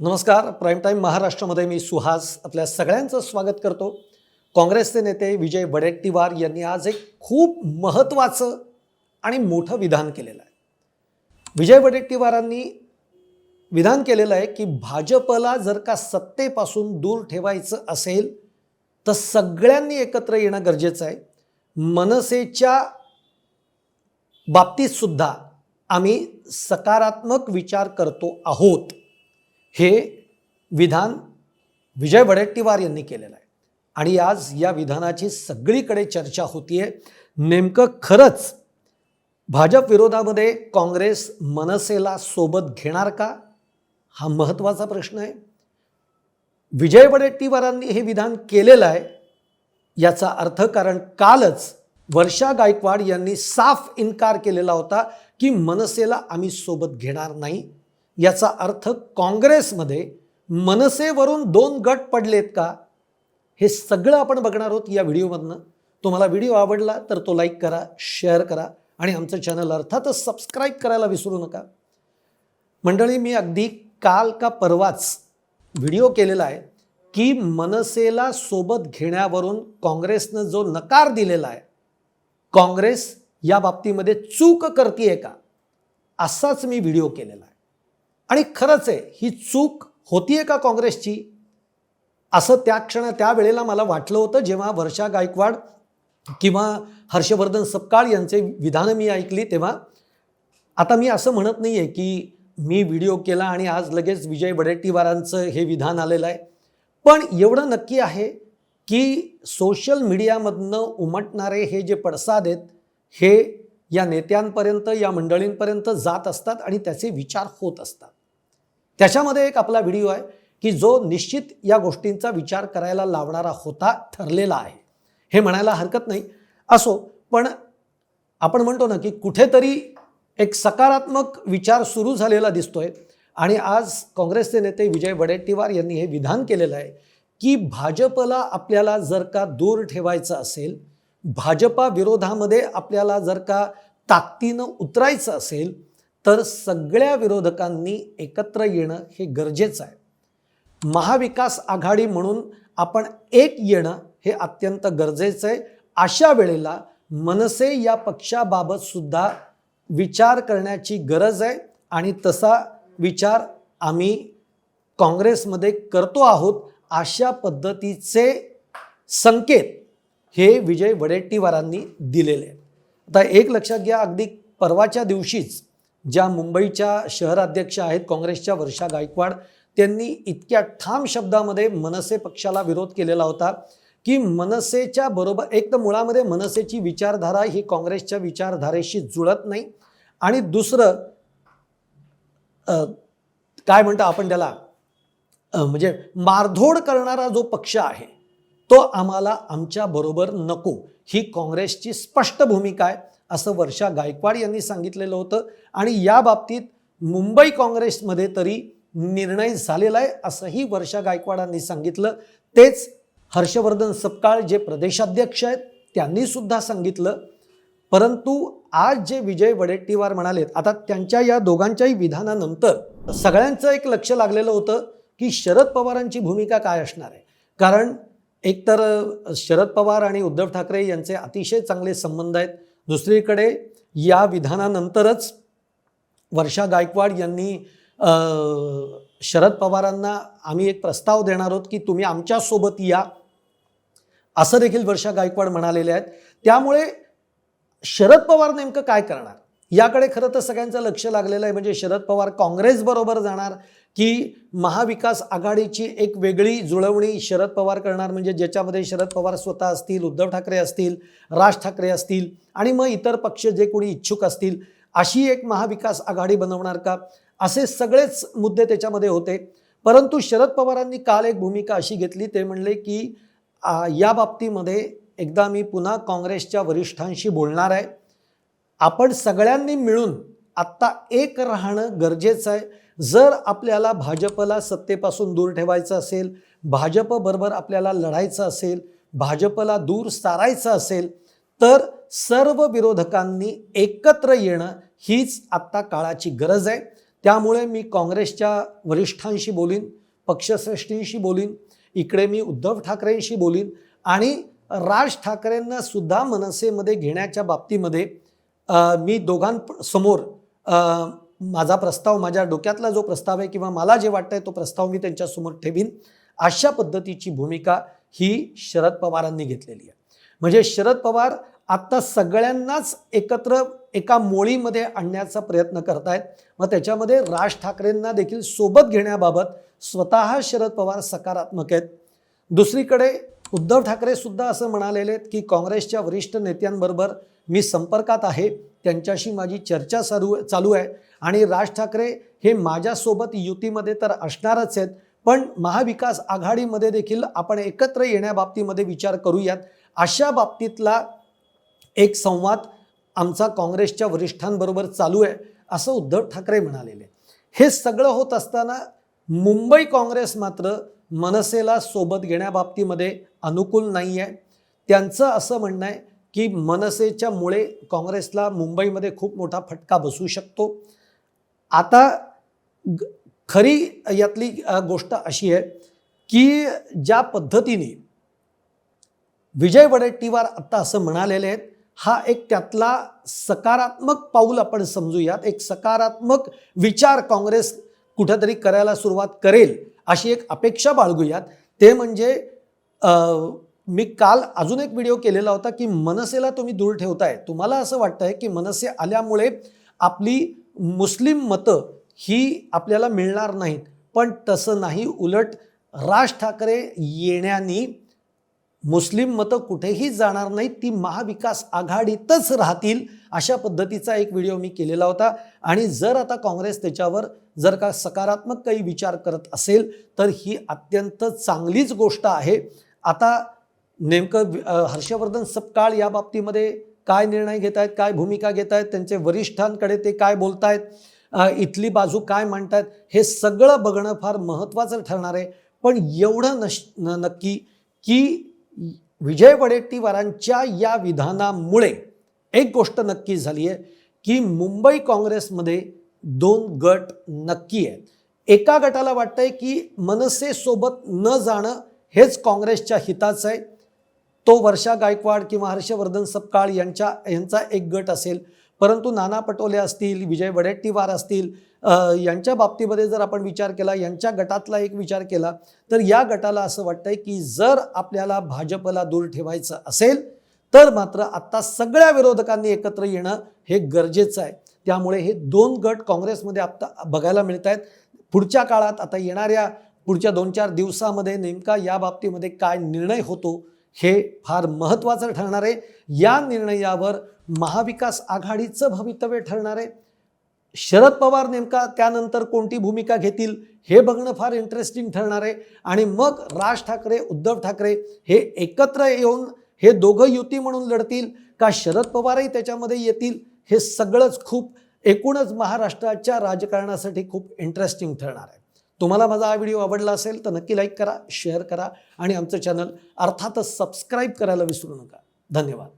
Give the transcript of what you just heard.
नमस्कार. Prime time महाराष्ट्रामध्ये मी सुहास आपल्या सगळ्यांचं स्वागत करतो. काँग्रेसचे नेते विजय वडेट्टीवार यांनी आज एक खूप महत्त्वाचं आणि मोठं विधान केलेलं आहे. विजय वडेट्टीवारांनी विधान केलेलं आहे की भाजपला जर का सत्तेपासून दूर ठेवायचं असेल तर सगळ्यांनी एकत्र येणं गरजेचं आहे. मनसेच्या बाबतीतसुद्धा आम्ही सकारात्मक विचार करतो आहोत. हे विधान विजय वडेट्टीवार यांनी केलेलं आहे. आणि आज या विधानाची सगळीकडे चर्चा होतीये. नेमकं खरंच भाजप विरोधामध्ये काँग्रेस मनसेला सोबत घेणार का? हा महत्त्वाचा प्रश्न आहे. विजय वडेट्टीवारांनी हे विधान केलेलं आहे. याचा अर्थ कारण कालच वर्षा गायकवाड यांनी साफ इन्कार केलेला होता की मनसेला आम्ही सोबत घेणार नाही. याचा अर्थ काँग्रेसमध्ये मनसेवरून दोन गट पडलेत का? हे सगळं आपण बघणार आहोत या व्हिडिओमधनं. तुम्हाला व्हिडिओ आवडला तर तो लाईक करा शेअर करा आणि आमचं चॅनल अर्थातच सबस्क्राईब करायला विसरू नका. मंडळी मी अगदी काल का परवाच व्हिडिओ केलेला आहे की मनसेला सोबत घेण्यावरून काँग्रेसनं जो नकार दिलेला आहे काँग्रेस या बाबतीमध्ये चूक करते का? असाच मी व्हिडिओ केलेला आहे. आणि खरंच आहे ही चूक होतीये का काँग्रेसची? असं त्या क्षण त्यावेळेला मला वाटलं होतं जेव्हा वर्षा गायकवाड किंवा हर्षवर्धन सपकाळ यांचे विधानं मी ऐकली तेव्हा. आता मी असं म्हणत नाही आहे की मी व्हिडिओ केला आणि आज लगेच विजय वडेट्टीवारांचं हे विधान आलेलं आहे. पण एवढं नक्की आहे की सोशल मीडियामधनं उमटणारे हे जे पडसाद आहेत हे या नेत्यांपर्यंत या मंडळींपर्यंत जात असतात आणि त्याचे विचार होत असतात. त्याच्यामध्ये एक आपला व्हिडिओ आहे की जो निश्चित या गोष्टींचा विचार करायला लावणारा होता ठरलेला आहे. हे म्हणायला हरकत नाही. असो पण आपण म्हणतो ना की कुठेतरी एक सकारात्मक विचार सुरू झालेला दिसतोय. आणि आज काँग्रेसचे नेते विजय वडेट्टीवार यांनी हे विधान केलेलं आहे की भाजपला आपल्याला जर का दूर ठेवायचं असेल भाजपा विरोधामध्ये आपल्याला जर का ताकदीनं उतरायचं असेल तर सगळ्या विरोधकांनी एकत्र येणं हे गरजेचं आहे. महाविकास आघाडी म्हणून आपण एक येणं हे अत्यंत गरजेचं आहे. अशा वेळेला मनसे या पक्षाबाबत सुद्धा विचार करण्याची गरज आहे आणि तसा विचार आम्ही काँग्रेसमध्ये करतो आहोत अशा पद्धतीचे संकेत हे विजय वडेट्टीवारांनी दिलेले आहेत. आता एक लक्षात घ्या अगदी परवाच्या दिवशीच ज्या मुंबईच्या शहराध्यक्ष आहेत काँग्रेसच्या वर्षा गायकवाड त्यांनी इतक्या ठाम शब्दामध्ये मनसे पक्षाला विरोध केलेला होता की मनसेच्या बरोबर एक तर मुळामध्ये मनसेची विचारधारा ही काँग्रेसच्या विचारधारेशी जुळत नाही आणि दुसरं काय म्हणतो आपण त्याला? म्हणजे मारधोड करणारा जो पक्ष आहे तो आम्हाला आमच्या बरोबर नको. ही काँग्रेसची स्पष्ट भूमिका आहे. असं वर्षा गायकवाड यांनी सांगितलेलं होतं. आणि या बाबतीत मुंबई काँग्रेसमध्ये तरी निर्णय झालेला आहे असंही वर्षा गायकवाडांनी सांगितलं. तेच हर्षवर्धन सपकाळ जे प्रदेशाध्यक्ष आहेत त्यांनी सुद्धा सांगितलं. परंतु आज जे विजय वडेट्टीवार म्हणालेत आता त्यांच्या या दोघांच्याही विधानानंतर सगळ्यांचं एक लक्ष लागलेलं होतं की शरद पवारांची भूमिका काय असणार आहे. कारण एकतर शरद पवार आणि उद्धव ठाकरे यांचे अतिशय चांगले संबंध आहेत. दुसरीकडे या विधानानंतरच वर्षा गायकवाड यांनी शरद पवारांना आम्ही एक प्रस्ताव देणार आहोत की तुम्ही आमच्यासोबत या. असं देखील वर्षा गायकवाड म्हणालेले आहेत. त्यामुळे शरद पवार नेमकं काय करणार? याकडे खरं तर सगळ्यांचं लक्ष लागलेलं आहे. म्हणजे शरद पवार काँग्रेसबरोबर जाणार. की महाविकास आघाडीची एक वेगळी जुळवणी शरद पवार करणार म्हणजे ज्याच्यामध्ये शरद पवार स्वतः असतील उद्धव ठाकरे असतील राज ठाकरे असतील आणि मग इतर पक्ष जे कोणी इच्छुक असतील अशी एक महाविकास आघाडी बनवणार का? असे सगळेच मुद्दे त्याच्यामध्ये होते. परंतु शरद पवारांनी काल एक भूमिका अशी घेतली ते म्हणले की या बाबतीमध्ये एकदा मी पुन्हा काँग्रेसच्या वरिष्ठांशी बोलणार आहे. आपण सगळ्यांनी मिळून आत्ता एक राहणं गरजेचं आहे. जर आपल्याला भाजपला सत्तेपासून दूर ठेवायचं असेल भाजपबरोबर आपल्याला लढायचं असेल भाजपला दूर सारायचं असेल तर सर्व विरोधकांनी एकत्र येणं हीच आत्ता काळाची गरज आहे. त्यामुळे मी काँग्रेसच्या वरिष्ठांशी बोलीन पक्षश्रेष्ठींशी बोलीन इकडे मी उद्धव ठाकरेंशी बोलीन आणि राज ठाकरेंना सुद्धा मनसेमध्ये घेण्याच्या बाबतीमध्ये मी दोघांसमोर माझा प्रस्ताव माझ्या डोक्यातला जो प्रस्ताव आहे किंवा मला जे वाटतंय तो प्रस्ताव मी त्यांच्यासमोर ठेवीन अशा पद्धतीची भूमिका ही शरद पवारांनी घेतलेली आहे. म्हणजे शरद पवार आत्ता सगळ्यांनाच एकत्र एका मोळीमध्ये आणण्याचा प्रयत्न करतायत. मग त्याच्यामध्ये राज ठाकरेंना देखील सोबत घेण्याबाबत स्वतः शरद पवार सकारात्मक आहेत. दुसरीकडे उद्धव ठाकरे सुद्धा असं म्हणालेले आहेत की काँग्रेसच्या वरिष्ठ नेत्यांबरोबर मी संपर्कात आहे. त्यांच्याशी माझी चर्चा चालू चालू आहे. आणि राज ठाकरे हे माझ्यासोबत युतीमध्ये तर असणारच आहेत पण महाविकास आघाडीमध्ये देखील आपण एकत्र येण्याबाबतीमध्ये विचार करूयात. अशा बाबतीतला एक संवाद आमचा काँग्रेसच्या वरिष्ठांबरोबर चालू आहे असं उद्धव ठाकरे म्हणालेले हे सगळं होत असताना मुंबई काँग्रेस मात्र मनसेला सोबत घेण्याबाबतीमध्ये अनुकूल नाही आहे त्यांचं असं म्हणणं आहे की मनसेच्या मुळे काँग्रेसला मुंबईमध्ये खूप मोठा फटका बसू शकतो. आता खरी यातली गोष्ट अशी आहे की ज्या पद्धतीने विजय वडेट्टीवार आत्ता असं म्हणालेले आहेत हा एक त्यातला सकारात्मक पाऊल आपण समजूयात. एक सकारात्मक विचार काँग्रेस कुठंतरी करायला सुरुवात करेल अशी एक अपेक्षा बाळगूयात. ते म्हणजे मी काल अजून एक व्हिडिओ केलेला होता की मनसेला तुम्ही दूर ठेवताय. तुम्हाला असं वाटतंय की मनसे आल्यामुळे आपली मुस्लिम मतं ही आपल्याला मिळणार नाहीत. पण तसं नाही उलट राज ठाकरे येण्यानी मुस्लिम मतं कुठेही जाणार नाहीत ती महाविकास आघाडीतच राहतील अशा पद्धतीचा एक व्हिडिओ मी केलेला होता. आणि जर आता काँग्रेस त्याच्यावर जर का सकारात्मक काही विचार करत असेल तर ही अत्यंत चांगलीच गोष्ट आहे. आता नेमकं हर्षवर्धन सपकाळ या बाबतीमध्ये काय निर्णय घेत आहेत काय भूमिका घेत आहेत त्यांचे वरिष्ठांकडे ते काय बोलत आहेत इथली बाजू काय मांडतायत हे सगळं बघणं फार महत्त्वाचं ठरणार आहे. पण एवढं नश नक्की की विजय वडेट्टीवारांच्या या विधानामुळे एक गोष्ट नक्की झाली आहे की मुंबई काँग्रेसमध्ये दोन गट नक्की आहेत. एका गटाला वाटतंय की मनसेसोबत न जाणं हेच काँग्रेसच्या हिताचं आहे. तो वर्षा गायकवाड किंवा हर्षवर्धन सपकाळ यांच्या यांचा एक गट असेल. परंतु नाना पटोले असतील विजय वडेट्टीवार असतील यांच्या बाबतीमध्ये जर आपण विचार केला यांच्या गटातला एक विचार केला तर या गटाला असं वाटतंय की जर आपल्याला भाजपला दूर ठेवायचं असेल तर मात्र आत्ता सगळ्या विरोधकांनी एकत्र येणं हे गरजेचं आहे. त्यामुळे हे दोन गट काँग्रेसमध्ये आत्ता बघायला मिळत आहेत पुढच्या काळात आता येणाऱ्या पुढच्या दोन चार दिवसामध्ये नेमका या बाबतीमध्ये काय निर्णय होतो हे फार महत्त्वाचं ठरणार आहे. या निर्णयावर महाविकास आघाडीचं भवितव्य ठरणार आहे. शरद पवार नेमका त्यानंतर कोणती भूमिका घेतील हे बघणं फार इंटरेस्टिंग ठरणार आहे. आणि मग राज ठाकरे उद्धव ठाकरे हे एकत्र येऊन हे दोघं युती म्हणून लढतील का शरद पवारही त्याच्यामध्ये येतील हे सगळंच खूप एकूणच महाराष्ट्राच्या राजकारणासाठी खूप इंटरेस्टिंग ठरणार आहे. तुम्हाला माझा हा व्हिडिओ आवडला असेल तर नक्की लाईक करा शेअर करा आणि आमचं चॅनल अर्थातच सबस्क्राईब करायला विसरू नका. धन्यवाद.